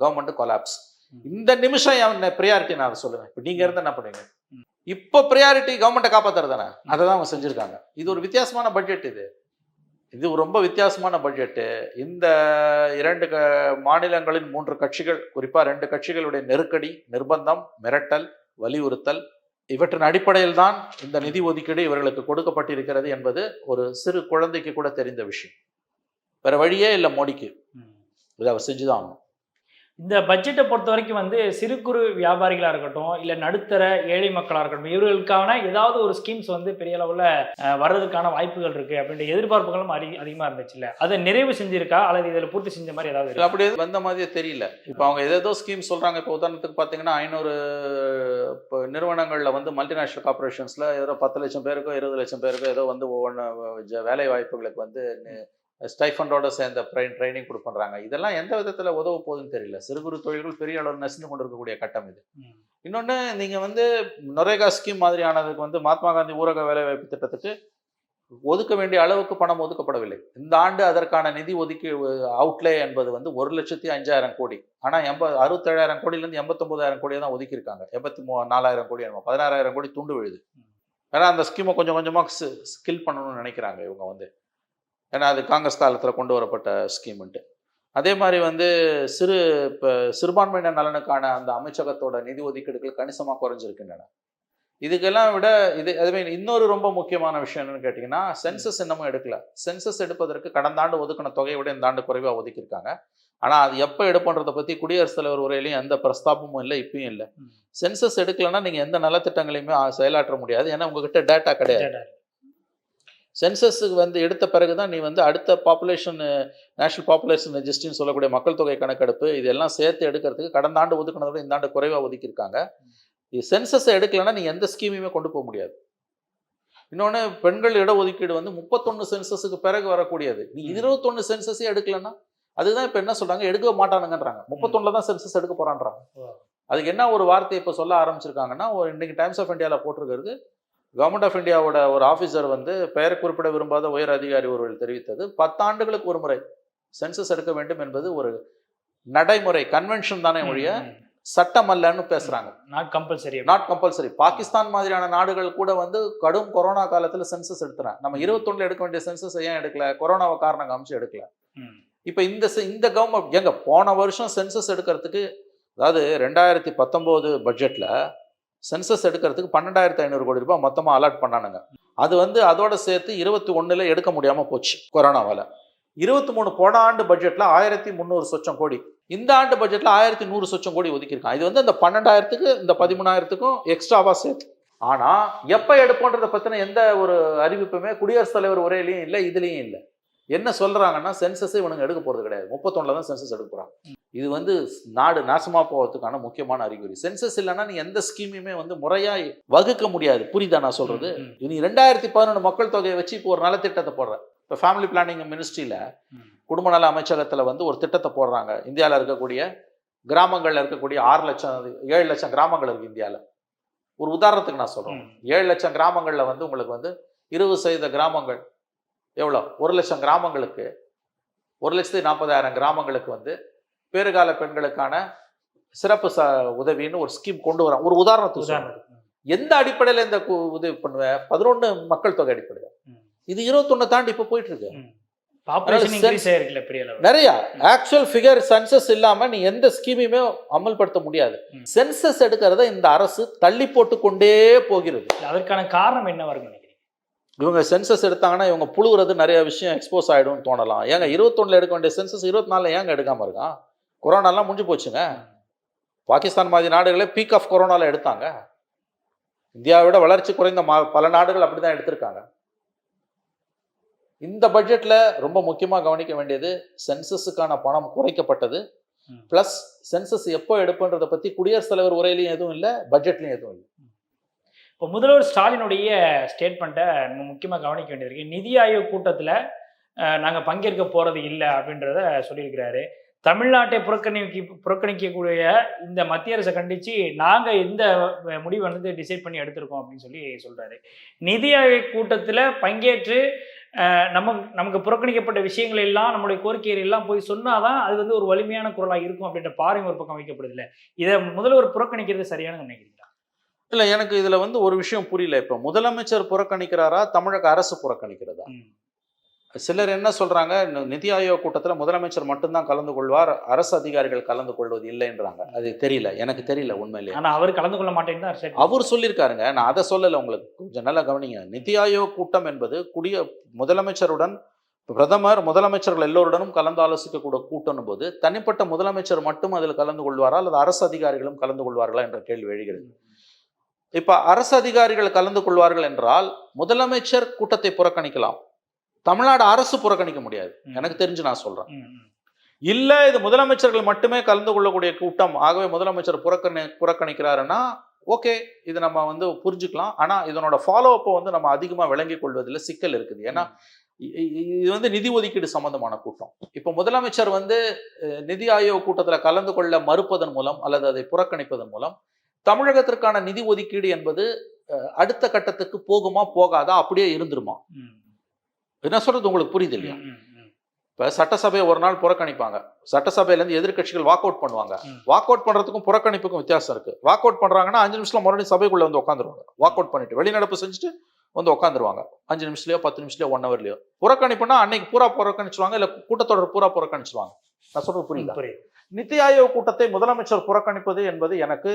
கவர்மெண்ட் கொலாப்ஸ். இந்த நிமிஷம் என் ப்ரியாரிட்டி நான் சொல்லுவேன். இப்போ நீங்க இருந்து என்ன பண்ணுவீங்க. இப்போ ப்ரியாரிட்டி கவர்மெண்ட்டை காப்பாத்துறது தானே அதை தான் அவங்க செஞ்சிருக்காங்க. இது ஒரு வித்தியாசமான பட்ஜெட் இது. இது ரொம்ப வித்தியாசமான பட்ஜெட்டு இந்த இரண்டு க மாநிலங்களின் மூன்று கட்சிகள் குறிப்பா ரெண்டு கட்சிகளுடைய நெருக்கடி நிர்பந்தம் மிரட்டல் வலியுறுத்தல் இவற்றின் அடிப்படையில் தான் இந்த நிதி ஒதுக்கீடு இவர்களுக்கு கொடுக்கப்பட்டிருக்கிறது என்பது ஒரு சிறு குழந்தைக்கு கூட தெரிந்த விஷயம். வேற வழியே இல்லை மோடிக்கு. இதை அவர் செஞ்சுதான் ஆகணும். இந்த பட்ஜெட்டை பொறுத்த வரைக்கும் வந்து சிறு குறு வியாபாரிகளாக இருக்கட்டும் இல்லை நடுத்தர ஏழை மக்களாக இருக்கட்டும் இவர்களுக்கான ஏதாவது ஒரு ஸ்கீம்ஸ் வந்து பெரிய அளவில் வர்றதுக்கான வாய்ப்புகள் இருக்குது அப்படின்ற எதிர்பார்ப்புகளும் அதி அதிகமாக இருந்துச்சு இல்லை. அதை நிறைவு செஞ்சிருக்கா? அல்லது இதில் பூர்த்தி செஞ்ச மாதிரி ஏதாவது இருக்கா? அப்படி வந்த மாதிரியே தெரியல. இப்போ அவங்க ஏதேதோ ஸ்கீம் சொல்கிறாங்க இப்போ உதாரணத்துக்கு பார்த்தீங்கன்னா ஐநூறு இப்போ நிறுவனங்களில் வந்து மல்டிநேஷனல் கார்பரேஷன்ஸில் ஏதோ பத்து லட்சம் பேருக்கோ இருபது லட்சம் பேருக்கோ ஏதோ வந்து ஒவ்வொன்று வேலை வாய்ப்புகளுக்கு வந்து ஸ்டைஃபண்டோட சேர்ந்த ட்ரைனிங் கொடுப்பண்றாங்க இதெல்லாம் எந்த விதத்தில் உதவ போகுதுன்னு தெரியல. சிறு குறு தொழில்கள் பெரிய அளவில் நசிந்து கொண்டிருக்கக்கூடிய கட்டம் இது. இன்னொன்று நீங்கள் வந்து நொரேகா ஸ்கீம் மாதிரியானதுக்கு வந்து மகாத்மா காந்தி ஊரக வேலைவாய்ப்பு திட்டத்துக்கு ஒதுக்க வேண்டிய அளவுக்கு பணம் ஒதுக்கப்படவில்லை. இந்த ஆண்டு அதற்கான நிதி ஒதுக்கி அவுட்லே என்பது வந்து ஒரு லட்சத்தி அஞ்சாயிரம் கோடி. ஆனால் எண்ப அறுபத்தேழாயிரம் கோடியிலேருந்து எண்பத்தொம்போதாயிரம் கோடியை தான் ஒதுக்கியிருக்காங்க. எண்பத்தி மூ நாலாயிரம் கோடி என்னமோ பதினாறாயிரம் கோடி துண்டு விழுது. ஏன்னா அந்த ஸ்கீமை கொஞ்சம் கொஞ்சமாக ஸ்கில் பண்ணணும்னு நினைக்கிறாங்க இவங்க வந்து. ஏன்னா அது காங்கிரஸ் காலத்தில் கொண்டு வரப்பட்ட ஸ்கீம்ன்ட்டு அதே மாதிரி வந்து சிறு இப்போ சிறுபான்மையினர் நலனுக்கான அந்த அமைச்சகத்தோட நிதி ஒதுக்கீடுகள் கணிசமாக குறைஞ்சிருக்கின்றன. இதுக்கெல்லாம் விட இது அதுவே இன்னொரு ரொம்ப முக்கியமான விஷயம் என்னன்னு கேட்டிங்கன்னா சென்சஸ் இன்னமும் எடுக்கல. சென்சஸ் எடுப்பதற்கு கடந்த ஆண்டு ஒதுக்கின தொகையை விட இந்த ஆண்டு குறைவாக ஒதுக்கியிருக்காங்க. ஆனால் அது எப்போ எடுப்பன்றதை பற்றி குடியரசுத் தலைவர் உரையிலையும் எந்த பிரஸ்தாபமும் இல்லை இப்பயும் இல்லை. சென்சஸ் எடுக்கலைன்னா நீங்கள் எந்த நலத்திட்டங்களையுமே செயலாற்ற முடியாது. ஏன்னா உங்ககிட்ட டேட்டா கிடையாது. சென்சஸுக்கு வந்து எடுத்த பிறகு தான் நீ வந்து அடுத்த பாப்புலேஷன் நேஷனல் பாப்புலேஷன் ரெஜிஸ்ட்ரின்னு சொல்லக்கூடிய மக்கள் தொகை கணக்கெடுப்பு இதெல்லாம் சேர்த்து எடுக்கிறதுக்கு கடந்த ஆண்டு ஒதுக்கினதை விட இந்த ஆண்டு குறைவாக ஒதுக்கியிருக்காங்க. இது சென்சஸை எடுக்கலைன்னா நீ எந்த ஸ்கீமையுமே கொண்டு போக முடியாது. இன்னொன்று பெண்கள் இடஒதுக்கீடு வந்து முப்பத்தொன்று சென்சஸுக்கு பிறகு வரக்கூடியது. நீ. இருபத்தொன்று சென்சஸே எடுக்கலைன்னா அதுதான் இப்போ என்ன சொல்றாங்க? எடுக்க மாட்டானுங்கன்றாங்க. முப்பத்தொன்னுல தான் சென்சஸ் எடுக்க போறான்றாங்க. ஓ. அதுக்கு என்ன ஒரு வார்த்தை இப்போ சொல்ல ஆரம்பிச்சிருக்காங்கன்னா ஒரு இன்னைக்கு டைம்ஸ் ஆஃப் இந்தியாவில் போட்டிருக்கிறது கவர்மெண்ட் ஆஃப் இந்தியாவோட ஒரு ஆஃபீஸர் வந்து பெயர் குறிப்பிட விரும்பாத உயர் அதிகாரி ஒருவர் தெரிவித்தது. பத்தாண்டுகளுக்கு ஒரு முறை சென்சஸ் எடுக்க வேண்டும் என்பது ஒரு நடைமுறை கன்வென்ஷன் தானே ஒழிய சட்டம் அல்லன்னு பேசுறாங்க. Not compulsory not compulsory Pakistan மாதிரியான நாடுகள் கூட வந்து கடும் கொரோனா காலத்துல சென்சஸ் எடுத்துறாங்க. நம்ம இருபத்தொன்னுல எடுக்க வேண்டிய சென்சஸ் ஏன் எடுக்கல? கொரோனாவை காரணம் காமிச்சு எடுக்கல. இப்போ இந்த செ- இந்த கவர்மெண்ட் எங்க போன வருஷம் சென்சஸ் எடுக்கிறதுக்கு அதாவது ரெண்டாயிரத்தி பத்தொம்போது பட்ஜெட்டில் சென்சஸ் எடுக்கிறதுக்கு பன்னெண்டாயிரத்து ஐநூறு கோடி ரூபாய் மொத்தமாக அலாட் பண்ணானுங்க. அது வந்து அதோட சேர்த்து இருபத்தி ஒன்றில் எடுக்க முடியாமல் போச்சு கொரோனாவால் இருபத்தி மூணு போன ஆண்டு பட்ஜெட்டில் ஆயிரத்தி முந்நூறு சொச்சம் கோடி. இந்த ஆண்டு பட்ஜெட்டில் ஆயிரத்தி நூறு சொச்சம் கோடி ஒதுக்கியிருக்கான். இது வந்து இந்த பன்னெண்டாயிரத்துக்கு இந்த பதிமூணாயிரத்துக்கும் எக்ஸ்ட்ராவாக சேர்த்து. ஆனால் எப்போ எடுப்போன்றதை பற்றின எந்த ஒரு அறிவிப்புமே குடியரசுத் தலைவர் உரையிலையும் இல்லை இதுலேயும் இல்லை. என்ன சொல்றாங்கன்னா சென்சஸே இவனுங்க எடுக்க போறது கிடையாது. முப்பத்தொன்னுல தான் சென்சஸ் எடுக்க போறாங்க. இது வந்து நாடு நாசமா போவதுக்கான முக்கியமான அறிகுறி. சென்சஸ் இல்லைன்னா நீ எந்த ஸ்கீமையுமே வந்து முறையா வகுக்க முடியாது. புரியுதா நான் சொல்றது? நீ ரெண்டாயிரத்தி பதினொன்று மக்கள் தொகையை வச்சு இப்போ ஒரு நலத்திட்டத்தை போடுற. இப்போ ஃபேமிலி பிளானிங் மினிஸ்ட்ரியில குடும்ப நல அமைச்சகத்துல வந்து ஒரு திட்டத்தை போடுறாங்க. இந்தியாவில் இருக்கக்கூடிய கிராமங்கள்ல இருக்கக்கூடிய ஆறு லட்சம் ஏழு லட்சம் கிராமங்கள் இருக்கு இந்தியாவில் ஒரு உதாரணத்துக்கு நான் சொல்றேன். ஏழு லட்சம் கிராமங்கள்ல வந்து உங்களுக்கு வந்து இருபது சதவீத கிராமங்கள் எவ்வளோ? ஒரு லட்சம் கிராமங்களுக்கு ஒரு லட்சத்தி நாற்பதாயிரம் கிராமங்களுக்கு வந்து பேறுகால பெண்களுக்கான சிறப்பு ச உதவின்னு ஒரு ஸ்கீம் கொண்டு வரான் ஒரு உதாரணத்துக்கு எந்த அடிப்படையில் இந்த உதவி பண்ணுவேன் பதினொன்று மக்கள் தொகை அடிப்படையில். இது இருபத்தொன்னு தாண்டி இப்போ போயிட்டு இருக்கு நிறைய. ஆக்சுவல் ஃபிகர் சென்சஸ் இல்லாம நீ எந்த ஸ்கீமையுமே அமல்படுத்த முடியாது. சென்சஸ் எடுக்கிறத இந்த அரசு தள்ளி போட்டு கொண்டே போகிறது அதற்கான காரணம் இருக்கும் நினைக்கிறீங்க இவங்க சென்சஸ் எடுத்தாங்கன்னா இவங்க புழுவுறது நிறைய விஷயம் எக்ஸ்போஸ் ஆயிடும்னு தோணலாம். ஏங்க இருபத்தொன்னுல எடுக்க வேண்டிய சென்சஸ் இருபத்தி நாலுல ஏங்க எடுக்காம இருக்கான் கொரோனாலாம் முடிஞ்சு போச்சுங்க. பாகிஸ்தான் மாதிரி நாடுகளே பீக் ஆஃப் கொரோனால எடுத்தாங்க. இந்தியாவை விட வளர்ச்சி குறைந்த மா- பல நாடுகள் அப்படிதான் எடுத்திருக்காங்க. இந்த பட்ஜெட்ல ரொம்ப முக்கியமா கவனிக்க வேண்டியது சென்சஸுக்கான பணம் குறைக்கப்பட்டது. பிளஸ் சென்சஸ் எப்போ எடுப்புன்றதை பத்தி குடியரசுத் தலைவர் உரையிலையும் எதுவும் இல்லை பட்ஜெட்லயும் எதுவும் இல்லை. இப்போ முதல்வர் ஸ்டாலினுடைய ஸ்டேட்மெண்ட்டை நம்ம முக்கியமாக கவனிக்க வேண்டியிருக்கு நிதி ஆயோக் கூட்டத்தில் நாங்கள் பங்கேற்க போகிறது இல்லை அப்படின்றத சொல்லியிருக்கிறாரு. தமிழ்நாட்டை புறக்கணிக்க புறக்கணிக்கக்கூடிய இந்த மத்திய அரசை கண்டித்து நாங்கள் இந்த முடிவை வந்து டிசைட் பண்ணி எடுத்திருக்கோம் அப்படின்னு சொல்லி சொல்கிறாரு நிதி ஆயோக் கூட்டத்தில் பங்கேற்று நம்ம நமக்கு புறக்கணிக்கப்பட்ட விஷயங்கள் எல்லாம் நம்முடைய கோரிக்கைகள் எல்லாம் போய் சொன்னாதான் அது வந்து ஒரு வலிமையான குரலாக இருக்கும் அப்படின்ற பாருங்க ஒரு பக்கம் வைக்கப்படுதில்லை. இல்லை இதை முதல்வர் புறக்கணிக்கிறது சரியானு நினைக்கிறேன் இல்ல எனக்கு இதுல வந்து ஒரு விஷயம் புரியல. இப்ப முதலமைச்சர் புறக்கணிக்கிறாரா? தமிழக அரசு புறக்கணிக்கிறதா. சிலர் என்ன சொல்றாங்க? நி- நிதி ஆயோக் கூட்டத்துல முதலமைச்சர் மட்டும்தான் கலந்து கொள்வார் அரசு அதிகாரிகள் கலந்து கொள்வது இல்லைன்றாங்க. அது தெரியல. எனக்கு தெரியல உண்மையிலேயே. ஆனா அவர் கலந்து கொள்ள மாட்டேன்னு அவர் சொல்லியிருக்காருங்க. நான் அதை சொல்லலை உங்களுக்கு. கொஞ்சம் நல்லா கவனிங்க. நிதி ஆயோக் கூட்டம் என்பது குடிய முதலமைச்சருடன் பிரதமர் முதலமைச்சர்கள் எல்லோருடனும் கலந்து ஆலோசிக்கக்கூடிய கூட்டம் போது தனிப்பட்ட முதலமைச்சர் மட்டும் அதில் கலந்து கொள்வாரா? அல்லது அரசு அதிகாரிகளும் கலந்து கொள்வார்களா? என்ற கேள்வி எழுகிறது. இப்ப அரசு அதிகாரிகள் கலந்து கொள்வார்கள் என்றால் முதலமைச்சர் கூட்டத்தை புறக்கணிக்கலாம். தமிழ்நாடு அரசு புறக்கணிக்க முடியாது. எனக்கு தெரிஞ்சு நான் சொல்றேன். இல்ல இது முதலமைச்சர்கள் மட்டுமே கலந்து கொள்ளக்கூடிய கூட்டம் ஆகவே முதலமைச்சர் புறக்கணி புறக்கணிக்கிறாருன்னா ஓகே இது நம்ம வந்து புரிஞ்சுக்கலாம். ஆனா இதனோட ஃபாலோ அப்பை வந்து நம்ம அதிகமா விளங்கிக் கொள்வதில் சிக்கல் இருக்குது. ஏன்னா இது வந்து நிதி ஒதுக்கீடு சம்பந்தமான கூட்டம். இப்போ முதலமைச்சர் வந்து நிதி ஆயோக் கூட்டத்துல கலந்து கொள்ள மறுப்பதன் மூலம் அல்லது அதை புறக்கணிப்பதன் மூலம் தமிழகத்திற்கான நிதி ஒதுக்கீடு என்பது அடுத்த கட்டத்துக்கு போகுமா போகாதா அப்படியே இருந்துருமா? என்ன சொல்றது உங்களுக்கு புரியுது இல்லையா. இப்போ சட்டசபையை ஒரு நாள் புறக்கணிப்பாங்க. சட்டசபையிலேருந்து எதிர்க்கட்சிகள் வாக் அவுட் பண்ணுவாங்க. வாக் அவுட் பண்ணுறதுக்கும் புறக்கணிப்புக்கும் வித்தியாசம் இருக்கு. வாக் அவுட் பண்ணுறாங்கன்னா அஞ்சு நிமிஷத்துல மறுபடியும் சபைக்குள்ள வந்து உட்காந்துருவாங்க வாக் அவுட் பண்ணிட்டு வெளிநடப்பு செஞ்சுட்டு வந்து உட்காந்துருவாங்க அஞ்சு நிமிஷத்துலயோ பத்து நிமிஷத்துலயோ ஒன் ஹவர்லயோ புறக்கணிப்புனா அன்னைக்கு பூரா புறக்கணிச்சுவாங்க இல்லை கூட்டத்தொடர் பூரா புறக்கணிச்சுவாங்க நான் சொல்றது புரியுதா? புரியுது. நித்தி ஆயோக் கூட்டத்தை முதலமைச்சர் புறக்கணிப்பது என்பது எனக்கு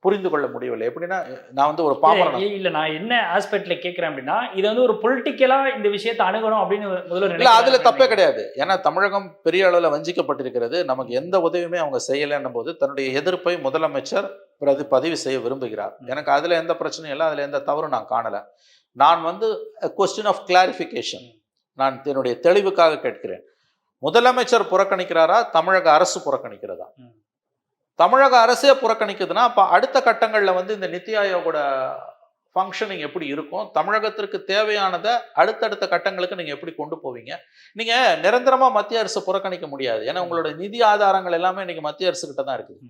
புரிந்து கொள்ள முடியவில்லை. எப்படின்னா நான் வந்து ஒரு பாமரன். இல்ல, நான் என்ன ஆஸ்பெக்ட்ல கேக்குறேன் அப்படின்னா இது வந்து ஒரு பொலிட்டிக்கலா இந்த விஷயத்தை அணுகணும் அப்படின்னு முதல்வர் இல்ல அதுல தப்பே கிடையாது. ஏன்னா தமிழகம் பெரிய அளவுல வஞ்சிக்கப்பட்டிருக்கிறது. நமக்கு எந்த உதவியுமே அவங்க செய்யலைன்னும் போது தன்னுடைய எதிர்ப்பை முதலமைச்சர் பிரதி பதிவு செய்ய விரும்புகிறார். எனக்கு அதுல எந்த பிரச்சனையும் இல்லை அதுல எந்த தவறும் நான் காணல. நான் வந்து கொஸ்டின் ஆஃப் கிளாரிஃபிகேஷன் நான் என்னுடைய தெளிவுக்காக கேட்கிறேன். முதலமைச்சர் புறக்கணிக்கிறாரா? தமிழக அரசு புறக்கணிக்கிறதா. தமிழக அரசே புறக்கணிக்குதுன்னா அப்ப அடுத்த கட்டங்கள்ல வந்து இந்த நித்தி ஆயோகோட ஃபங்க்ஷனிங் எப்படி இருக்கும்? தமிழகத்திற்கு தேவையானதை அடுத்தடுத்த கட்டங்களுக்கு நீங்க எப்படி கொண்டு போவீங்க? நீங்க நிரந்தரமா மத்திய அரசு புறக்கணிக்க முடியாது. ஏன்னா உங்களோட நிதி ஆதாரங்கள் எல்லாமே இன்னைக்கு மத்திய அரசு கிட்ட தான் இருக்குது.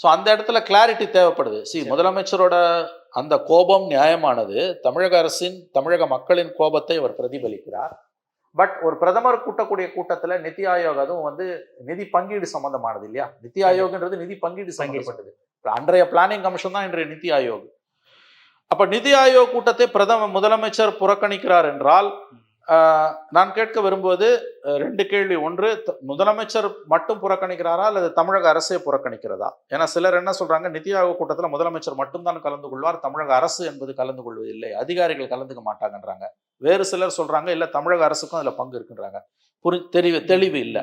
ஸோ அந்த இடத்துல கிளாரிட்டி தேவைப்படுது. சி சரி. முதலமைச்சரோட அந்த கோபம் நியாயமானது தமிழக அரசின் தமிழக மக்களின் கோபத்தை அவர் பிரதிபலிக்கிறார். பட் ஒரு பிரதமர் கூட்டக்கூடிய கூட்டத்துல நிதி ஆயோக் அதுவும் வந்து நிதி பங்கீடு சம்பந்தமானது இல்லையா? நிதி ஆயோக்ன்றது நிதி பங்கீடு சம்பந்தப்பட்டது. அன்றைய பிளானிங் கமிஷன் தான் இன்றைய நிதி ஆயோக். அப்ப நிதி ஆயோக் கூட்டத்தை பிரதம முதலமைச்சர் புறக்கணிக்கிறார் என்றால் நான் கேட்க விரும்புவது ரெண்டு கேள்வி. ஒன்று த- முதலமைச்சர் மட்டும் புறக்கணிக்கிறாரா அல்லது தமிழக அரசே புறக்கணிக்கிறதா? ஏன்னா சிலர் என்ன சொல்றாங்க நிதி ஆயோக் கூட்டத்தில் முதலமைச்சர் மட்டும்தான் கலந்து கொள்வார் தமிழக அரசு என்பது கலந்து கொள்வதில்லை அதிகாரிகள் கலந்துக்க மாட்டாங்கன்றாங்க. வேறு சிலர் சொல்றாங்க இல்லை தமிழக அரசுக்கும் அதில் பங்கு இருக்குன்றாங்க. புரி தெளிவு தெளிவு இல்லை.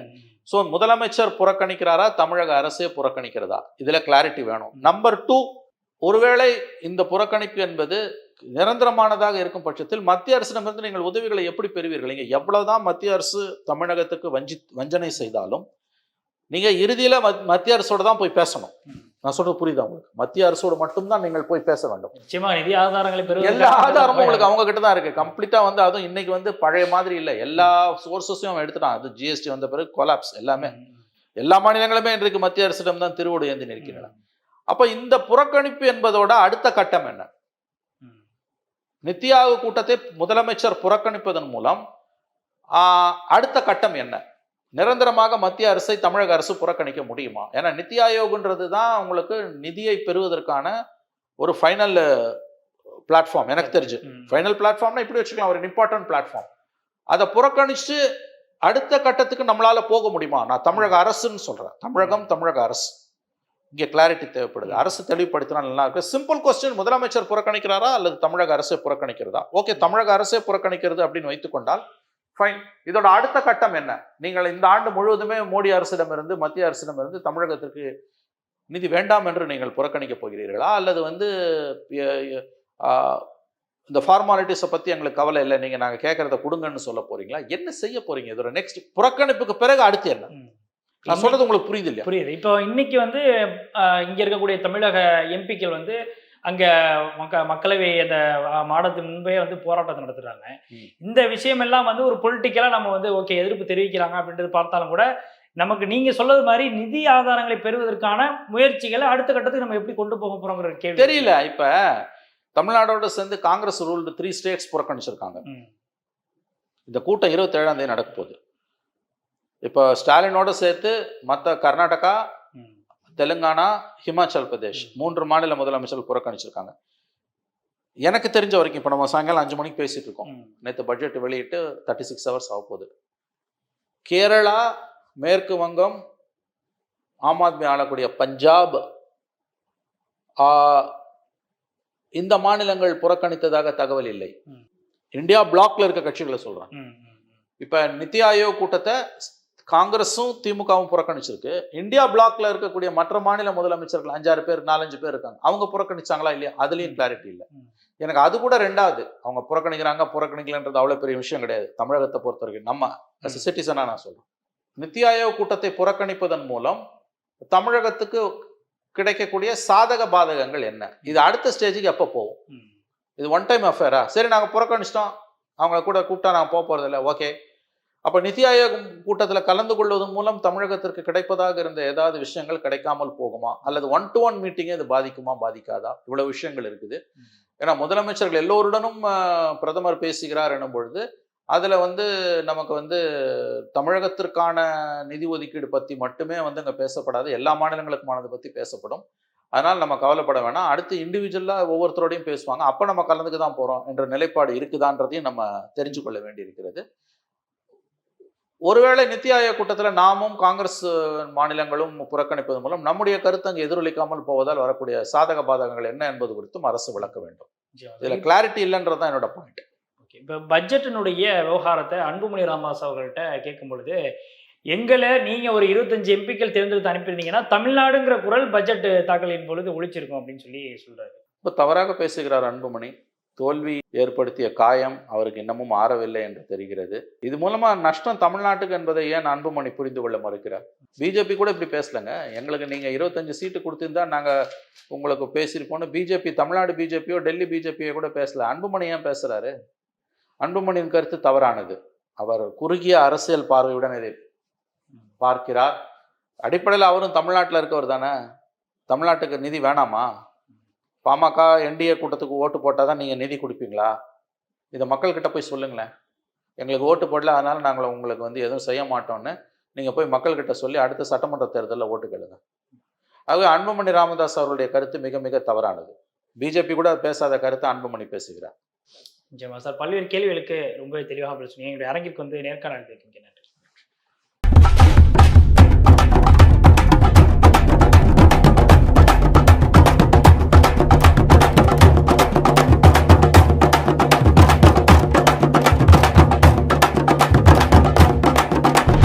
ஸோ முதலமைச்சர் புறக்கணிக்கிறாரா தமிழக அரசே புறக்கணிக்கிறதா? இதில் கிளாரிட்டி வேணும். நம்பர் டூ ஒருவேளை இந்த புறக்கணிப்பு என்பது நிரந்தரமானதாக இருக்கும் பட்சத்தில் மத்திய அரசிடமிருந்து நீங்கள் உதவிகளை எப்படி பெறுவீர்கள்? நீங்க எவ்வளவுதான் மத்திய அரசு தமிழகத்துக்கு வஞ்சி வஞ்சனை செய்தாலும் நீங்க இறுதியில மத்- மத்திய அரசோட தான் போய் பேசணும். நான் சொல்றது புரியுதா உங்களுக்கு? மத்திய அரசோடு மட்டும்தான் நீங்கள் போய் பேச வேண்டும். நிச்சயமா நிதி ஆதாரங்களை பெறுவதற்காக எல்லா ஆதாரமும் உங்களுக்கு அவங்க கிட்ட தான் இருக்கு. கம்ப்ளீட்டா வந்து அதுவும் இன்னைக்கு வந்து பழைய மாதிரி இல்லை. எல்லா சோர்சஸையும் அவன் எடுத்துட்டான். அது ஜிஎஸ்டி வந்த பிறகு கொலாப்ஸ் எல்லாமே. எல்லா மாநிலங்களுமே இன்றைக்கு மத்திய அரசிடம் தான் திருவோடு ஏந்தி நிற்கின்றன. அப்ப இந்த புறக்கணிப்பு என்பதோட அடுத்த கட்டம் என்ன. நித்தி ஆயோக் கூட்டத்தை முதலமைச்சர் புறக்கணிப்பதன் மூலம் அடுத்த கட்டம் என்ன? நிரந்தரமாக மத்திய அரசை தமிழக அரசு புறக்கணிக்க முடியுமா? ஏன்னா நித்தி ஆயோக்ன்றது தான் உங்களுக்கு நிதியை பெறுவதற்கான ஒரு ஃபைனல் பிளாட்ஃபார்ம் எனக்கு தெரிஞ்சு. ஃபைனல் பிளாட்ஃபார்ம்னா இப்படி வச்சுக்கலாம். ஒரு இம்பார்ட்டன்ட் பிளாட்ஃபார்ம் அதை புறக்கணிச்சு அடுத்த கட்டத்துக்கு நம்மளால போக முடியுமா? நான் தமிழக அரசுன்னு சொல்றேன். தமிழகம் தமிழக அரசு. இங்கே கிளாரிட்டி தேவைப்படுது. அரசு தெளிவுபடுத்தினா நல்லா இருக்கு சிம்பிள் கொஸ்டின் முதலமைச்சர் புறக்கணிக்கிறாரா அல்லது தமிழக அரசே புறக்கணிக்கிறதா? ஓகே தமிழக அரசே புறக்கணிக்கிறது அப்படின்னு வைத்துக்கொண்டால் ஃபைன் இதோட அடுத்த கட்டம் என்ன? நீங்கள் இந்த ஆண்டு முழுவதுமே மோடி அரசிடமிருந்து மத்திய அரசிடமிருந்து தமிழகத்திற்கு நிதி வேண்டாம் என்று நீங்கள் புறக்கணிக்க போகிறீர்களா? அல்லது வந்து இந்த ஃபார்மாலிட்டிஸை பற்றி எங்களுக்கு கவலை இல்லை. நீங்கள் நாங்கள் கேட்குறத கொடுங்கன்னு சொல்ல போகிறீங்களா என்ன செய்ய போகிறீங்க இதோட நெக்ஸ்ட் புறக்கணிப்புக்கு பிறகு அடுத்து என்ன? நான் சொல்றது உங்களுக்கு புரியுது இல்லையா? புரியுது. இப்போ இன்னைக்கு வந்து இங்க இருக்கக்கூடிய தமிழக எம்பிக்கள் வந்து அங்க மக்க மக்களவை அந்த மாடத்துக்கு முன்பே வந்து போராட்டத்தை நடத்துறாங்க. இந்த விஷயம் எல்லாம் வந்து ஒரு பொலிட்டிக்கலா நம்ம வந்து ஓகே எதிர்ப்பு தெரிவிக்கிறாங்க அப்படின்றது பார்த்தாலும் கூட நமக்கு நீங்க சொல்றது மாதிரி நிதி ஆதாரங்களை பெறுவதற்கான முயற்சிகளை அடுத்த கட்டத்துக்கு நம்ம எப்படி கொண்டு போக போறோங்கிற கேள்வி. தெரியல. இப்ப தமிழ்நாடோட சேர்ந்து காங்கிரஸ் ரூல்டு த்ரீ ஸ்டேட்ஸ் புறக்கணிச்சிருக்காங்க. இந்த கூட்டம் இருபத்தேழாம் தேதி நடக்க போகுது. இப்போ ஸ்டாலினோட சேர்த்து மற்ற கர்நாடகா. தெலுங்கானா ஹிமாச்சல் பிரதேஷ். மூன்று மாநில முதலமைச்சர்கள் புறக்கணிச்சிருக்காங்க எனக்கு தெரிஞ்ச வரைக்கும் இப்போ நம்ம சாயங்காலம் அஞ்சு மணிக்கு பேசிட்டு இருக்கோம். நேற்று பட்ஜெட் வெளியிட்டு தேர்ட்டி சிக்ஸ் ஹவர்ஸ் ஆக போகுது கேரளா மேற்கு வங்கம் ஆம் ஆத்மி ஆளக்கூடிய பஞ்சாப் இந்த மாநிலங்கள் புறக்கணித்ததாக தகவல் இல்லை. இந்தியா பிளாக்ல இருக்க கட்சிகளை. ம். இப்ப நித்தி ஆயோக் கூட்டத்தை காங்கிரஸும் திமுகவும் புறக்கணிச்சிருக்கு. இந்தியா பிளாக்ல இருக்கக்கூடிய மற்ற மாநில முதலமைச்சர்கள் அஞ்சாறு பேர் நாலஞ்சு பேர் இருக்காங்க. அவங்க புறக்கணிச்சாங்களா இல்லையா? அதுலயும் கிளாரிட்டி இல்லை. எனக்கு அது கூட ரெண்டாவது. அவங்க புறக்கணிக்கிறாங்க புறக்கணிக்கலன்றது அவ்வளவு பெரிய விஷயம் கிடையாது. தமிழகத்தை பொறுத்த வரைக்கும் நம்ம ம். சிட்டிசனா நான் சொல்றேன். நித்தி ஆயோக் கூட்டத்தை புறக்கணிப்பதன் மூலம் தமிழகத்துக்கு கிடைக்கக்கூடிய சாதக பாதகங்கள் என்ன? இது அடுத்த ஸ்டேஜுக்கு எப்போ போகும். இது ஒன் டைம் அஃபேரா சரி நாங்கள் புறக்கணிச்சிட்டோம். அவங்கள கூட கூப்பிட்டா நாங்கள் போக போகிறதில்ல ஓகே. அப்போ நிதி ஆயோக் கூட்டத்தில் கலந்து கொள்வதன் மூலம் தமிழகத்திற்கு கிடைப்பதாக இருந்த ஏதாவது விஷயங்கள் கிடைக்காமல் போகுமா? அல்லது ஒன் டு ஒன் மீட்டிங்கே இது பாதிக்குமா? பாதிக்காதா? இவ்வளவு விஷயங்கள் இருக்குது. ஏன்னா முதலமைச்சர்கள் எல்லோருடனும் பிரதமர் பேசுகிறார் எனும் பொழுது அதில் வந்து நமக்கு வந்து தமிழகத்திற்கான நிதி ஒதுக்கீடு பற்றி மட்டுமே வந்து அங்கே பேசப்படாது. எல்லா மாநிலங்களுக்குமானது பற்றி பேசப்படும். அதனால் நம்ம கவலைப்பட வேணாம். அடுத்து இண்டிவிஜுவலாக ஒவ்வொருத்தரோடையும் பேசுவாங்க. அப்போ நம்ம கலந்துக்கு தான் போகிறோம் என்ற நிலைப்பாடு இருக்குதான்றதையும் நம்ம தெரிஞ்சு கொள்ள வேண்டியிருக்கிறது. ஒருவேளை நித்தி ஆயோக் கூட்டத்தில் நாமும் காங்கிரஸ் மாநிலங்களும் புறக்கணிப்பது மூலம் நம்முடைய கருத்து அங்கு எதிரொலிக்காமல் போவதால் வரக்கூடிய சாதக பாதகங்கள் என்ன என்பது குறித்தும் அரசு விளக்க வேண்டும். இதில் கிளாரிட்டி இல்லைன்றது தான் என்னோட பாயிண்ட் ஓகே இப்போ பட்ஜெட்டினுடைய விவகாரத்தை அன்புமணி ராமதாஸ் அவர்கள்ட்ட கேட்கும் பொழுது எங்களை நீங்க ஒரு இருபத்தஞ்சு எம்பிக்கள் தேர்ந்தெடுத்து அனுப்பியிருந்தீங்கன்னா தமிழ்நாடுங்கிற குரல் பட்ஜெட் தாக்கலின் பொழுது ஒழிச்சிருக்கும் அப்படின்னு சொல்லி சொல்றாரு. இப்போ தவறாக பேசுகிறார் அன்புமணி. தோல்வி ஏற்படுத்திய காயம் அவருக்கு இன்னமும் ஆறவில்லை என்று தெரிகிறது. இது மூலமா நஷ்டம் தமிழ்நாட்டுக்கு என்பதை ஏன் அன்புமணி புரிந்து கொள்ள மறுக்கிறார்? பிஜேபி கூட இப்படி பேசலங்க. எங்களுக்கு நீங்க இருபத்தஞ்சு சீட்டு கொடுத்திருந்தா நாங்க உங்களுக்கு பேசியிருப்போம்னு பிஜேபி தமிழ்நாடு பிஜேபியோ டெல்லி பிஜேபியோ கூட பேசல. அன்புமணி ஏன் பேசுறாரு? அன்புமணியின் கருத்து தவறானது. அவர் குறுகிய அரசியல் பார்வையுடன் இதை பார்க்கிறார். அடிப்படையில் அவரும் தமிழ்நாட்டில் இருக்கவர் தானே? தமிழ்நாட்டுக்கு நிதி வேணாமா? பாமக என்டிஏ கூட்டத்துக்கு ஓட்டு போட்டால் தான் நீங்கள் நிதி கொடுப்பீங்களா? இதை மக்கள்கிட்ட போய் சொல்லுங்களேன். எங்களுக்கு ஓட்டு போடல அதனால் நாங்கள் உங்களுக்கு வந்து எதுவும் செய்ய மாட்டோம்னு நீங்கள் போய் மக்கள்கிட்ட சொல்லி அடுத்த சட்டமன்ற தேர்தலில் ஓட்டு கேளுங்க. ஆகவே அன்புமணி ராமதாஸ் அவருடைய கருத்து மிக மிக தவறானது. பிஜேபி கூட பேசாத கருத்தை அன்புமணி பேசுகிறார். நிச்சயமா சார் பல்வேறு கேள்விகளுக்கு ரொம்பவே தெளிவாக பிரச்சனை எங்களுடைய அரங்கிற்கு வந்து நேர்காணல் கேட்கின்றனர்.